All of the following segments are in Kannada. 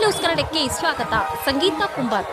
ನ್ಯೂಸ್ ಕನ್ನಡಕ್ಕೆ ಸ್ವಾಗತ. ಸಂಗೀತ ಕುಂಬಾರ್.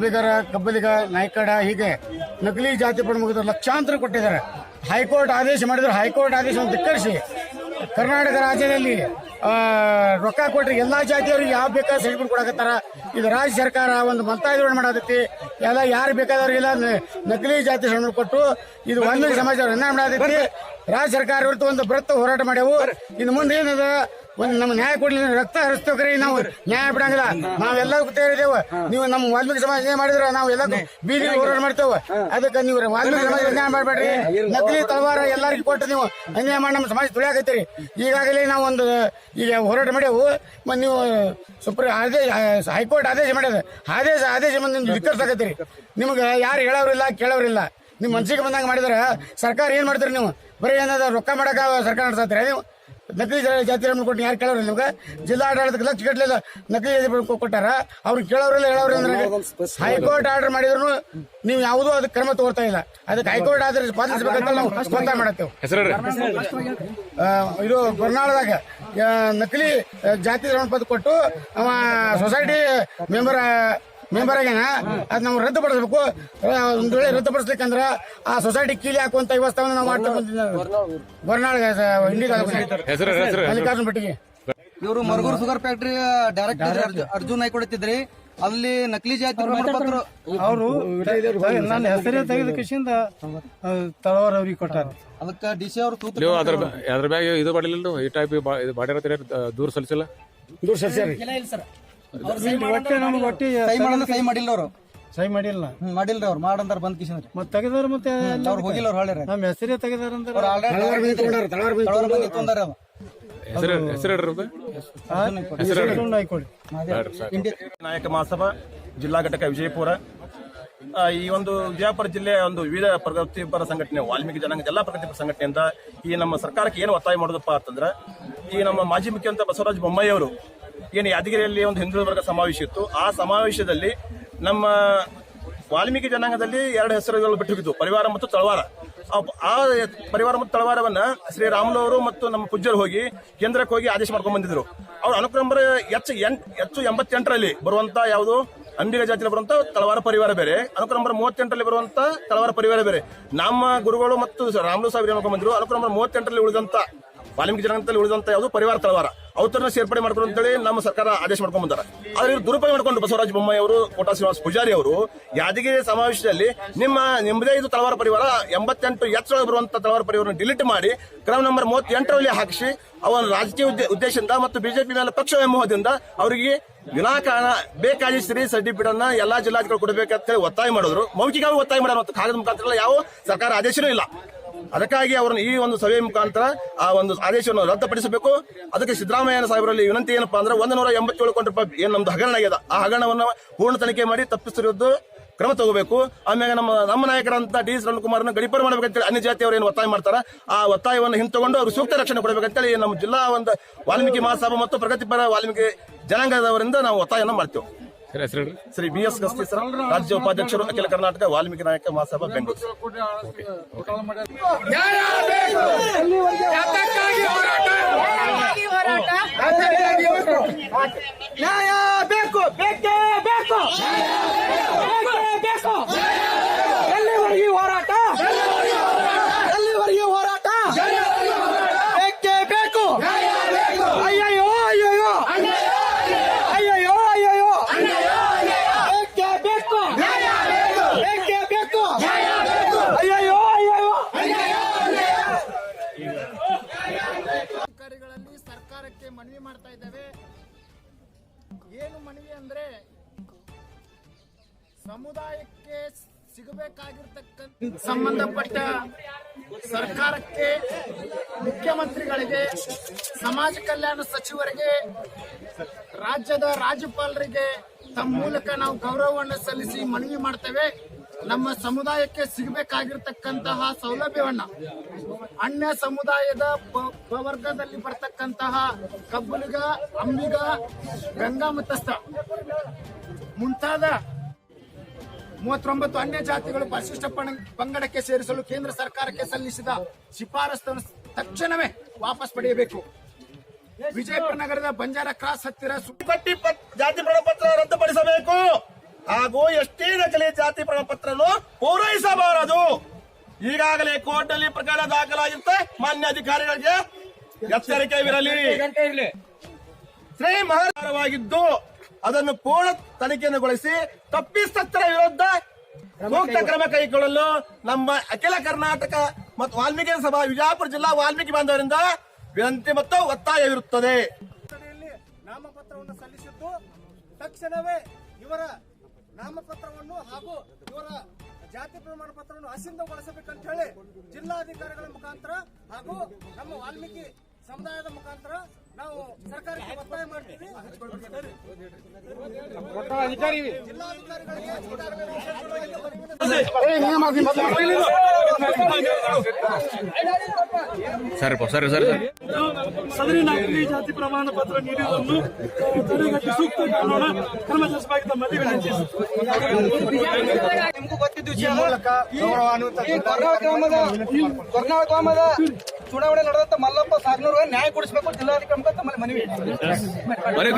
ಅಂಬಿಗರ ಕಬ್ಬಲಿಗ, ನಾಯ್ಕಡ ಹೀಗೆ ನಕಲಿ ಜಾತಿ ಪ್ರಮುಖರು ಲಕ್ಷಾಂತರ ಕೊಟ್ಟಿದ್ದಾರೆ. ಹೈಕೋರ್ಟ್ ಆದೇಶ ಮಾಡಿದ್ರು. ಹೈಕೋರ್ಟ್ ಆದೇಶವನ್ನು ಧಿಕ್ಕರಿಸಿ ಕರ್ನಾಟಕ ರಾಜ್ಯದಲ್ಲಿ ರೊಕ್ಕ ಕೊಟ್ಟರೆ ಎಲ್ಲಾ ಜಾತಿಯವರಿಗೆ ಯಾವ ಬೇಕಾದ ಸರ್ಟಿಫಿಕೇಟ್ ಕೊಡಕತ್ತಾರ ಇದು ರಾಜ್ಯ ಸರ್ಕಾರ ಒಂದು ಮಂತಾಯುಧರಣೆ ಮಾಡತೈತಿ ಎಲ್ಲ ಯಾರು ಬೇಕಾದವ್ರಿಗೆಲ್ಲ ನಕಲಿ ಜಾತಿ ಸರ್ಟಿಫಿಕೇಟ್ ಕೊಟ್ಟು ಇದು ಒಂದು ಸಮಾಜ ಅನ್ಯಾಯ ಮಾಡತೈತಿ ರಾಜ್ಯ ಸರ್ಕಾರ ವಿರುದ್ಧ ಒಂದು ಬೃಹತ್ ಹೋರಾಟ ಮಾಡ್ಯಾವು. ಇನ್ನು ಮುಂದೆ ಏನದ? ಒಂದು ನಮ್ಮ ನ್ಯಾಯ ಕೊಡ್ಲಿ ರಕ್ತ ಹರಿಸ್ತೋಕ್ರಿ ನಾವು ನ್ಯಾಯ ಬಿಡಂಗಿಲ್ಲ. ನಾವೆಲ್ಲ ತಯಾರಿದ್ದೇವೆ. ನೀವು ನಮ್ಮ ವಾಲ್ಮೀಕಿ ಸಮಾಜ ಏನ್ ಮಾಡಿದ್ರ ನಾವು ಎಲ್ಲ ಬೀದಿ ಹೋರಾಟ ಮಾಡ್ತೇವೆ. ಅದಕ್ಕೆ ನೀವು ವಾಲ್ಮೀಕಿ ಸಮಾಜ ಅನ್ಯಾಯ ಮಾಡಬೇಡ್ರಿ. ನಕಲಿ ತಲವಾರ ಎಲ್ಲರಿಗೂ ಕೊಟ್ಟು ನೀವು ಅನ್ಯಾಯ ಮಾಡಿ ನಮ್ಮ ಸಮಾಜ ತುಳಿಯಾಕತ್ತೀರಿ ಈಗಾಗಲೇ ನಾವು ಒಂದು ಈಗ ಹೋರಾಟ ಮಾಡ್ಯವು. ಮತ್ತೆ ನೀವು ಸುಪ್ರೀಂ ಆದೇಶ ಹೈಕೋರ್ಟ್ ಆದೇಶ ಮಾಡ್ಯದ. ಆದೇಶ ಆದೇಶ ಬಂದು ಧಿಕ್ಕರ್ಸಾಕತ್ತೀರಿ ನಿಮ್ಗೆ ಯಾರು ಹೇಳೋರಿಲ್ಲ ಕೇಳೋರಿಲ್ಲ. ನಿಮ್ಮ ಮನ್ಸಿಗೆ ಬಂದಂಗೆ ಮಾಡಿದ್ರೆ ಸರ್ಕಾರ ಏನು ಮಾಡ್ತೀರಿ ನೀವು? ಬರೀ ಏನಾದ್ರೂ ರೊಕ್ಕ ಮಾಡಕ ಸರ್ಕಾರ ನಡೆಸತ್ತೀರಿ ನೀವು? ನಕಲಿ ಜಾ- ಜಾತಿ ಕೊಟ್ಟು ಯಾರು ಕೇಳೋರಿಲ್ಲ ನಿಮ್ಗೆ? ಜಿಲ್ಲಾಡಳಿತಕ್ಕೆ ಲಕ್ಷ ಕಟ್ಟಲಿಲ್ಲ ನಕಲಿ ಕೊಟ್ಟಾರ? ಅವ್ರು ಕೇಳೋರಿಲ್ಲ ಹೇಳೋರು ಅಂದ್ರೆ ಹೈಕೋರ್ಟ್ ಆರ್ಡರ್ ಮಾಡಿದ್ರು ನೀವು ಯಾವುದೂ ಅದಕ್ಕೆ ಕ್ರಮ ತಗೋತಾ ಇಲ್ಲ. ಅದಕ್ಕೆ ಹೈಕೋರ್ಟ್ ಆದ್ರೆ ಪಾಲಿಸಬೇಕಂತ ನಾವು ಒತ್ತಾಯ ಮಾಡತ್ತೇವೆ. ಇದು ಬರ್ನಾಳದಾಗ ನಕಲಿ ಜಾತಿ ಪ್ರಮಾಣ ಪತ್ರ ಕೊಟ್ಟು ಅವ ಸೊಸೈಟಿ ಮೆಂಬರ್ ಮೆಂಬರ್ ಆಗ್ಯಾನ ಅದ್ ನಾವು ರದ್ದು ಪಡಿಸ್ಬೇಕು. ಒಂದ್ ವೇಳೆ ರದ್ದುಪಡಿಸ್ಲಿಕ್ಕಂದ್ರ ಆ ಸೊಸೈಟಿ ಕೀಲಿ ಹಾಕುವಂತ ವ್ಯವಸ್ಥೆಯನ್ನು ನಾವು ಮಾಡ್ತಾ ಬಂದಿದ್ದೀವಿ ಬರ್ನಾಳ ಮಲ್ಲಿಕಾರ್ಜುನ ಭಟ್ಟಿಗೆ ಇವರು Maragur sugar factory director Arjun ನಾಯ್ಕೊಡತ್ತಿದ್ರಿ ಅಲ್ಲಿ ನಕಲಿ ಜಾತಿ ಪ್ರಮಾಣಪತ್ರ ಅವರು ನನ್ನ ಹೆಸರೇ ತೆಗೆದ ಕಿಶಿಂದ ತಳವಾರ ಅವ್ರಿಗೆ ಕೊಟ್ಟಾರ. ಅದಕ್ಕೆ ಡಿ ಸಿ ಅವರು ತೂತು ನೀವು ಅದ್ರ ಬ್ಯಾಗ್ ಇದು ಮಾಡಿಲ್ಲ ಈ ಟೈಪ್ ಇದು ಬಾಡಿರತ್ತೀರ ದೂರ ಸಲ್ಲಿಸಿಲ್ಲ ದೂರ ಸರ್ಸರಿ ಒಟ್ಟೆ ನಮ್ಗೆ ಒಟ್ಟಿ ಸಹಿ ಮಾಡಲ್ಲ ಅವರು. ಸಹಿ ಮಾಡಿಲ್ಲ. ಮಾಡಿಲ್ರಿ ಅವ್ರು ಮಾಡಂತಾರ ಬಂದ್ ಕಿಶನ್ ಮತ್ತೆ ತೆಗೆದಾರ ಮತ್ತೆ ಅವ್ರು ಹೋಗಿಲ್ಲ ಅವ್ರು ಹೇಳ್ಯಾರ ನಮ್ಮ ಹೆಸರೇ ತೆಗೆದಾರ ಅಂದ್ರ ಅವ್ರು ತಳವಾರ ತೊಂದಾರ ಅದು ಹೆಸರು ಹೆಸರು ಹೇಳ್ರಿ ನಾಯಕ ಮಹಾಸಭಾ ಜಿಲ್ಲಾ ಘಟಕ ವಿಜಯಪುರ. ಆ, ಈ ಒಂದು ವಿಜಯಪುರ ಜಿಲ್ಲೆಯ ಒಂದು ವಿವಿಧ ಪ್ರಗತಿಪರ ಸಂಘಟನೆ ವಾಲ್ಮೀಕಿ ಜನಾಂಗ ಎಲ್ಲ ಪ್ರಗತಿಪರ ಸಂಘಟನೆಯಿಂದ ಈ ನಮ್ಮ ಸರ್ಕಾರಕ್ಕೆ ಏನು ಒತ್ತಾಯ ಮಾಡೋದಪ್ಪ ಅಂತಂದ್ರೆ ಈ ನಮ್ಮ ಮಾಜಿ ಮುಖ್ಯಮಂತ್ರಿ ಬಸವರಾಜ ಬೊಮ್ಮಾಯಿ ಅವರು ಏನು ಯಾದಗಿರಿಯಲ್ಲಿ ಒಂದು ಹಿಂದುಳಿದ ವರ್ಗ ಸಮಾವೇಶ ಇತ್ತು. ಆ ಸಮಾವೇಶದಲ್ಲಿ ನಮ್ಮ ವಾಲ್ಮೀಕಿ ಜನಾಂಗದಲ್ಲಿ ಎರಡು ಹೆಸರುಗಳು ಬಿಟ್ಟಿದ್ದು ಪರಿವಾರ ಮತ್ತು ತಳವಾರ. ಆ- ಪರಿವಾರ ಮತ್ತು ತಳವಾರವನ್ನ ಶ್ರೀ ರಾಮುಲು ಅವರು ಮತ್ತು ನಮ್ಮ ಪೂಜ್ಯರು ಹೋಗಿ ಕೇಂದ್ರಕ್ಕೆ ಹೋಗಿ ಆದೇಶ ಮಾಡ್ಕೊಂಡು ಬಂದಿದ್ರು. ಅವ್ರ ಅನುಕ್ರಮರ ಎಚ್ ಎಂಟ್ ಎಚ್ ಎಂಬತ್ತೆಂಟರಲ್ಲಿ ಬರುವಂತ ಯಾವುದು ಅಂಬಿಗ ಜಾತಿಯಲ್ಲಿ ಬರುವಂತ ತಳವಾರ ಪರಿವಾರ ಬೇರೆ. ಅನುಕ್ರಮ ಮೂವತ್ತೆಂಟರಲ್ಲಿ ಬರುವಂತ ತಳವಾರ ಪರಿವಾರ ಬೇರೆ. ನಮ್ಮ ಗುರುಗಳು ಮತ್ತು ರಾಮಲು ಸಾಹೇಬ್ ಏನು ಬಂದ್ರು? ಅನುಕ್ರಮ ಮೂವತ್ತೆಂಟರಲ್ಲಿ ಉಳಿದಂತ ವಾಲ್ಮೀಕಿ ಜನಾಂಗದಲ್ಲಿ ಉಳಿದಂತ ಯಾವುದು ಪರಿವಾರ ತಳವಾರ ಅವತರನ್ನ ಸೇರ್ಪಡೆ ಮಾಡ್ಕೊಂಡು ಅಂತೇಳಿ ನಮ್ಮ ಸರ್ಕಾರ ಆದೇಶ ಮಾಡ್ಕೊಂಡು ಬಂದಾರ. ಆದ್ರೆ ದುರುಪಯೋಗ ಮಾಡ್ಕೊಂಡು ಬಸವರಾಜ ಬೊಮ್ಮಾಯಿ ಅವರು, ಕೋಟಾ ಶ್ರೀನಿವಾಸ ಪೂಜಾರಿ ಅವರು ಯಾದಗಿರಿ ಸಮಾವೇಶದಲ್ಲಿ ನಿಮ್ಮ ನಿಮ್ಮದೇ ಇದು ತಳವಾರ ಪರಿವಾರ, ಎಂಬತ್ತೆಂಟು ಎಚ್ಚರೊಳಗೆ ಬರುವಂತ ತಳವಾರ ಪರಿವಾರ ಡಿಲೀಟ್ ಮಾಡಿ, ಕ್ರಮ ನಂಬರ್ ಮೂವತ್ತೆಂಟರಲ್ಲಿ ಹಾಕಿಸಿ, ಅವನ ರಾಜಕೀಯ ಉದ್ದೇ- ಉದ್ದೇಶದಿಂದ ಮತ್ತು ಬಿಜೆಪಿ ಮೇಲೆ ಪಕ್ಷ ವ್ಯಾಮೋಹದಿಂದ ಅವರಿಗೆ ವಿನಾಕಾರಣ ಬೇಕಾದಿಸ್ರಿ ಸರ್ಟಿಫಿಕೇಟ್ ಅನ್ನ ಎಲ್ಲಾ ಜಿಲ್ಲಾಧಿಕಾರಿ ಕೊಡಬೇಕಂತ ಹೇಳಿ ಒತ್ತಾಯ ಮಾಡಿದ್ರು. ಮೌಖಿಕವಾಗಿ ಒತ್ತಾಯ ಮಾಡೋಣ ಕಾಗದ ಮುಖಾಂತರ ಯಾವ ಸರ್ಕಾರ ಆದೇಶನೂ ಇಲ್ಲ. ಅದಕ್ಕಾಗಿ ಅವರನ್ನು ಈ ಒಂದು ಸಭೆ ಮುಖಾಂತರ ಆ ಒಂದು ಆದೇಶವನ್ನು ರದ್ದುಪಡಿಸಬೇಕು. ಅದಕ್ಕೆ ಸಿದ್ದರಾಮಯ್ಯ ಸಾಹೇಬರಲ್ಲಿ ವಿನಂತಿ ಏನಪ್ಪಾ ಅಂದ್ರೆ ಒಂದು ನೂರ ಎಂಬತ್ತೇಳು ಕೋಟಿ ರೂಪಾಯಿ ಏನು ನಮ್ದು ಹಗರಣ ಆಗ್ಯದ. ಆ ಹಗರಣವನ್ನು ಪೂರ್ಣ ತನಿಖೆ ಮಾಡಿ ತಪ್ಪಿಸಿರುವುದು ಕ್ರಮ ತಗೋಬೇಕು. ಆಮೇಲೆ ನಮ್ಮ ನಮ್ಮ ನಾಯಕರಂತ ಡಿ ಎಸ್ ಕುಮಾರ್ನ ಗಡಿಪಾರು ಮಾಡ್ಬೇಕಂತೇಳಿ ಅನ್ಯ ಜಾತಿಯವರು ಏನು ಒತ್ತಾಯ ಮಾಡ್ತಾರ. ಆ ಒತ್ತಾಯವನ್ನು ಹಿಂತಗೊಂಡು ಅವರು ಸೂಕ್ತ ರಕ್ಷಣೆ ಕೊಡಬೇಕಂತೇಳಿ ನಮ್ಮ ಜಿಲ್ಲಾ ಒಂದು ವಾಲ್ಮೀಕಿ ಮಹಾಸಭಾ ಮತ್ತು ಪ್ರಗತಿಪರ ವಾಲ್ಮೀಕಿ ಜನಾಂಗದವರಿಂದ ನಾವು ಒತ್ತಾಯವನ್ನು ಮಾಡ್ತೇವೆ. Shri B S Gasti sir. ರಾಜ್ಯ ಉಪಾಧ್ಯಕ್ಷರು ಅಖಿಲ ಕರ್ನಾಟಕ ವಾಲ್ಮೀಕಿ ನಾಯಕ ಮಹಾಸಭಾ ಬೆಂಗಳೂರು. ನ್ಯಾಯ ಬೇಕು. ಬೇಕೇ ಬೇಕು. ಇದ್ದೇವೆ ಏನು ಮನವಿ ಅಂದ್ರೆ, ಸಮುದಾಯಕ್ಕೆ ಸಿಗಬೇಕಾಗಿರ್ತಕ್ಕಂಥ ಸಂಬಂಧಪಟ್ಟ ಸರ್ಕಾರಕ್ಕೆ, ಮುಖ್ಯಮಂತ್ರಿಗಳಿಗೆ, ಸಮಾಜ ಕಲ್ಯಾಣ ಸಚಿವರಿಗೆ, ರಾಜ್ಯದ ರಾಜ್ಯಪಾಲರಿಗೆ ತಮ್ಮ ಮೂಲಕ ನಾವು ಗೌರವವನ್ನು ಸಲ್ಲಿಸಿ ಮನವಿ ಮಾಡ್ತೇವೆ. ನಮ್ಮ ಸಮುದಾಯಕ್ಕೆ ಸಿಗಬೇಕಾಗಿರ್ತಕ್ಕಂತಹ ಸೌಲಭ್ಯವನ್ನ ಅನ್ಯ ಸಮುದಾಯದ ಪ್ರವರ್ಗದಲ್ಲಿ ಬರ್ತಕ್ಕಂತಹ ಕಬ್ಬುಲಿಗ, ಅಂಬಿಗ, ಗಂಗಾ ಮತಸ್ಥ ಮುಂತಾದ ಮೂವತ್ತೊಂಬತ್ತು ಅನ್ಯ ಜಾತಿಗಳು ಪರಿಶಿಷ್ಟ ಪಂಗಡಕ್ಕೆ ಸೇರಿಸಲು ಕೇಂದ್ರ ಸರ್ಕಾರಕ್ಕೆ ಸಲ್ಲಿಸಿದ ಶಿಫಾರಸನ್ನು ತಕ್ಷಣವೇ ವಾಪಸ್ ಪಡೆಯಬೇಕು. ವಿಜಯಪುರ ನಗರದ ಬಂಜಾರ ಕ್ರಾಸ್ ಹತ್ತಿರ ಜಾತಿ ಪ್ರಮಾಣ ಪತ್ರ ರದ್ದುಪಡಿಸಬೇಕು. ಹಾಗೂ ಎಷ್ಟೇ ನಕಲಿ ಜಾತಿ ಪ್ರಮಾಣಪತ್ರವನ್ನು ಪೂರೈಸಬಾರದು. ಈಗಾಗಲೇ ಕೋರ್ಟ್ನಲ್ಲಿ ಪ್ರಕರಣ ದಾಖಲಾಗಿರುತ್ತೆ. ಮಾನ್ಯ ಅಧಿಕಾರಿಗಳಿಗೆ ಎಚ್ಚರಿಕೆವಿರಲಿ ಶ್ರೀ ಮಹಾರವಾಗಿದ್ದು ಅದನ್ನು ಪೂರ್ಣ ತನಿಖೆಯನ್ನುಗೊಳಿಸಿ ತಪ್ಪಿಸ್ತರ ವಿರುದ್ಧ ಸೂಕ್ತ ಕ್ರಮ ಕೈಗೊಳ್ಳಲು ನಮ್ಮ ಅಖಿಲ ಕರ್ನಾಟಕ ಮತ್ತು ವಾಲ್ಮೀಕಿ ಸಭಾ ವಿಜಯಪುರ ಜಿಲ್ಲಾ ವಾಲ್ಮೀಕಿ ಬಾಂಧವರಿಂದ ವಿನಂತಿ ಮತ್ತು ಒತ್ತಾಯವಿರುತ್ತದೆ. ನಾಮಪತ್ರವನ್ನು ಸಲ್ಲಿಸಿದ್ದು ತಕ್ಷಣವೇ ಇವರ ನಾಮಪತ್ರವನ್ನು ಹಾಗೂ ಇವರ ಜಾತಿ ಪ್ರಮಾಣ ಪತ್ರವನ್ನು ಅಸಿಂಧಗೊಳಿಸಬೇಕಂತ ಹೇಳಿ ಜಿಲ್ಲಾಧಿಕಾರಿಗಳ ಮುಖಾಂತರ ಹಾಗೂ ನಮ್ಮ ವಾಲ್ಮೀಕಿ ಸಮುದಾಯದ ಮುಖಾಂತರ ನಾವು ಸರ್ಕಾರಕ್ಕೆ ಒತ್ತಾಯ ಮಾಡ್ತೀವಿ. ಜಿಲ್ಲಾಧಿಕಾರಿಗಳಿಗೆ ಸರಿ ಸರಿ ಸರಿ. ಸರಿ ಸದರಿ ನಕಲಿ ಜಾತಿ ಪ್ರಮಾಣ ಪತ್ರ ನೀಡಿದ್ದನ್ನು ತಡೆಗಟ್ಟಿ ಸೂಕ್ತ ಕಾನೂನು ಕ್ರಮ ಜರುಗಿಸಬೇಕು ತಮ್ಮಲ್ಲಿ ವಿನಂತಿಸಿ ಚುನಾವಣೆ ನಡೆದಂತ ಮಲ್ಲಪ್ಪ ಸಾಗ್ನೂರ್ ನ್ಯಾಯ ಕೊಡಿಸಬೇಕು ಜಿಲ್ಲಾಧಿಕಾರಿ ತಮ್ಮಲ್ಲಿ ಮನವಿ ಬರೀ